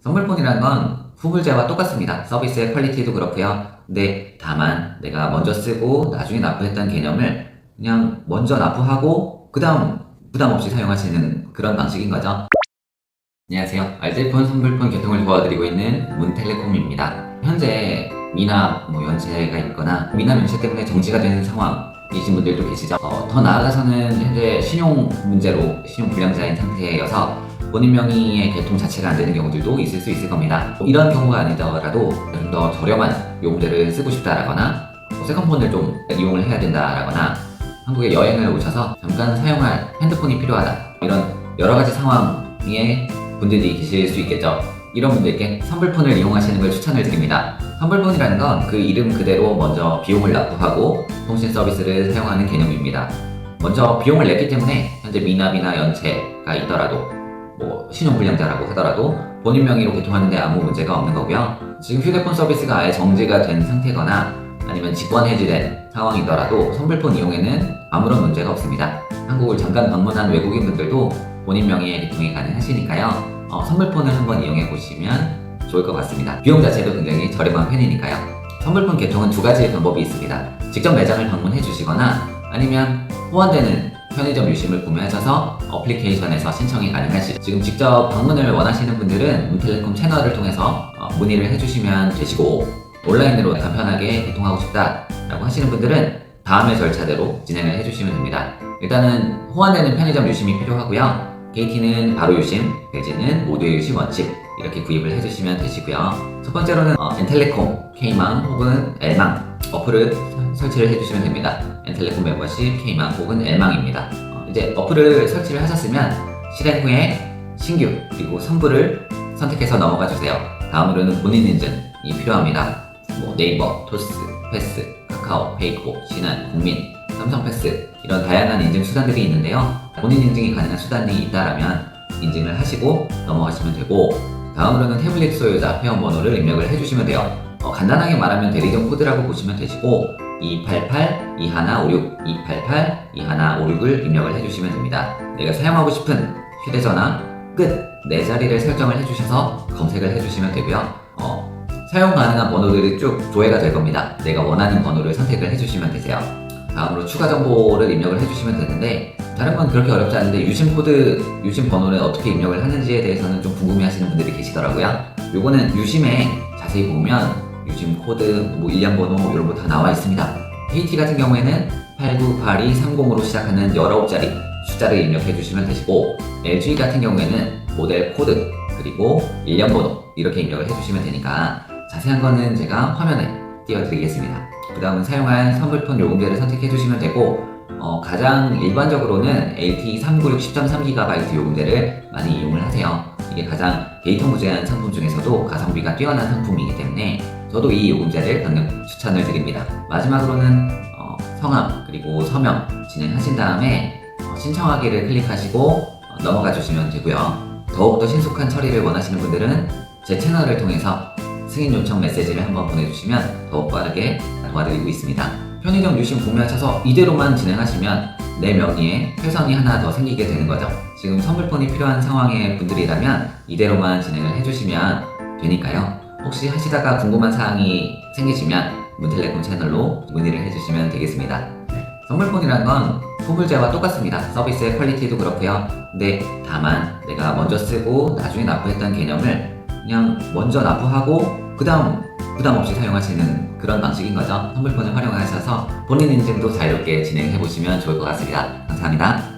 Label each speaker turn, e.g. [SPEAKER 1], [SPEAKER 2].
[SPEAKER 1] 선물폰이라는 건 후불제와 똑같습니다. 서비스의 퀄리티도 그렇고요. 근데 다만 내가 먼저 쓰고 나중에 납부했던 개념을 그냥 먼저 납부하고 그 다음 부담 없이 사용할 수 있는 그런 방식인 거죠. 안녕하세요. 알뜰폰 선불폰 개통을 도와드리고 있는 문텔레콤입니다. 현재 미납 뭐 연체가 있거나 미납 연체 때문에 정지가 되는 상황이신 분들도 계시죠. 어, 더 나아가서는 현재 신용 문제로 신용 불량자인 상태여서 본인 명의의 개통 자체가 안 되는 경우들도 있을 수 있을 겁니다. 뭐 이런 경우가 아니더라도 좀 더 저렴한 요금제를 쓰고 싶다라거나 뭐 세컨폰을 좀 이용을 해야 된다라거나 한국에 여행을 오셔서 잠깐 사용할 핸드폰이 필요하다 이런 여러 가지 상황에 분들이 계실 수 있겠죠. 이런 분들께 선불폰을 이용하시는 걸 추천을 드립니다. 선불폰이라는 건 그 이름 그대로 먼저 비용을 납부하고 통신 서비스를 사용하는 개념입니다. 먼저 비용을 냈기 때문에 현재 미납이나 연체가 있더라도 뭐 신용불량자라고 하더라도 본인 명의로 개통하는데 아무 문제가 없는 거고요. 지금 휴대폰 서비스가 아예 정지가 된 상태거나 아니면 직권 해지된 상황이더라도 선불폰 이용에는 아무런 문제가 없습니다. 한국을 잠깐 방문한 외국인 분들도 본인 명의의 개통이 가능하시니까요. 어, 선불폰을 한번 이용해 보시면 좋을 것 같습니다. 비용 자체도 굉장히 저렴한 편이니까요. 선불폰 개통은 두 가지의 방법이 있습니다. 직접 매장을 방문해 주시거나 아니면 호환되는 편의점 유심을 구매하셔서 어플리케이션에서 신청이 가능하시죠. 지금 직접 방문을 원하시는 분들은 문텔레콤 채널을 통해서 어, 문의를 해주시면 되시고 온라인으로 간편하게 개통하고 싶다라고 하시는 분들은 다음의 절차대로 진행을 해주시면 됩니다. 일단은 호환되는 편의점 유심이 필요하고요. KT는 바로 유심, 배지는 모두의 유심 원칙 이렇게 구입을 해주시면 되시고요. 첫 번째로는 어, 엔텔레콤, K망 혹은 L망 어플을 서- 설치를 해주시면 됩니다. 엔텔레콤 멤버십, K망 혹은 L망입니다. 어, 이제 어플을 설치를 하셨으면 실행 후에 신규 그리고 선불을 선택해서 넘어가 주세요. 다음으로는 본인 인증이 필요합니다. 뭐 네이버, 토스, 패스, 카카오, 페이코, 신한, 국민, 삼성 패스 이런 다양한 인증 수단들이 있는데요. 본인 인증이 가능한 수단이 있다라면 인증을 하시고 넘어가시면 되고 다음으로는 태블릿 소유자 회원번호를 입력을 해주시면 돼요. 어, 간단하게 말하면 대리점 코드라고 보시면 되시고 288 2156 288 2156을 입력을 해주시면 됩니다. 내가 사용하고 싶은 휴대전화 끝 네 자리를 설정을 해주셔서 검색을 해주시면 되고요. 어, 사용 가능한 번호들이 쭉 조회가 될 겁니다. 내가 원하는 번호를 선택을 해주시면 되세요. 다음으로 추가 정보를 입력을 해주시면 되는데 다른 건 그렇게 어렵지 않은데 유심 코드, 유심 번호를 어떻게 입력을 하는지에 대해서는 좀 궁금해 하시는 분들이 계시더라고요. 요거는 유심에 자세히 보면 유심 코드, 뭐 일련 번호 이런 거 다 나와 있습니다. KT 같은 경우에는 898230으로 시작하는 19자리 숫자를 입력해 주시면 되시고 LG 같은 경우에는 모델 코드 그리고 일련 번호 이렇게 입력을 해 주시면 되니까 자세한 거는 제가 화면에 띄워드리겠습니다. 그 다음은 사용할 선불폰 요금제를 선택해 주시면 되고 어, 가장 일반적으로는 LTE 396 10.3GB 요금제를 많이 이용을 하세요. 이게 가장 데이터 무제한 상품 중에서도 가성비가 뛰어난 상품이기 때문에 저도 이 요금제를 강력 추천을 드립니다. 마지막으로는 어, 성함 그리고 서명 진행하신 다음에 어, 신청하기를 클릭하시고 어, 넘어가 주시면 되고요. 더욱더 신속한 처리를 원하시는 분들은 제 채널을 통해서 승인 요청 메시지를 한번 보내주시면 더욱 빠르게 도와드리고 있습니다. 편의점 유심 구매하셔서 이대로만 진행하시면 내 명의에 회선이 하나 더 생기게 되는 거죠. 지금 선불폰이 필요한 상황의 분들이라면 이대로만 진행을 해주시면 되니까요. 혹시 하시다가 궁금한 사항이 생기시면 문텔레콤 채널로 문의를 해주시면 되겠습니다. 선물폰이란 건 후불제와 똑같습니다. 서비스의 퀄리티도 그렇고요. 근데 다만 내가 먼저 쓰고 나중에 납부했던 개념을 그냥 먼저 납부하고 그 다음 부담 없이 있는 그런 방식인 거죠. 선물폰을 활용하셔서 본인 인증도 자유롭게 진행해 보시면 좋을 것 같습니다. 감사합니다.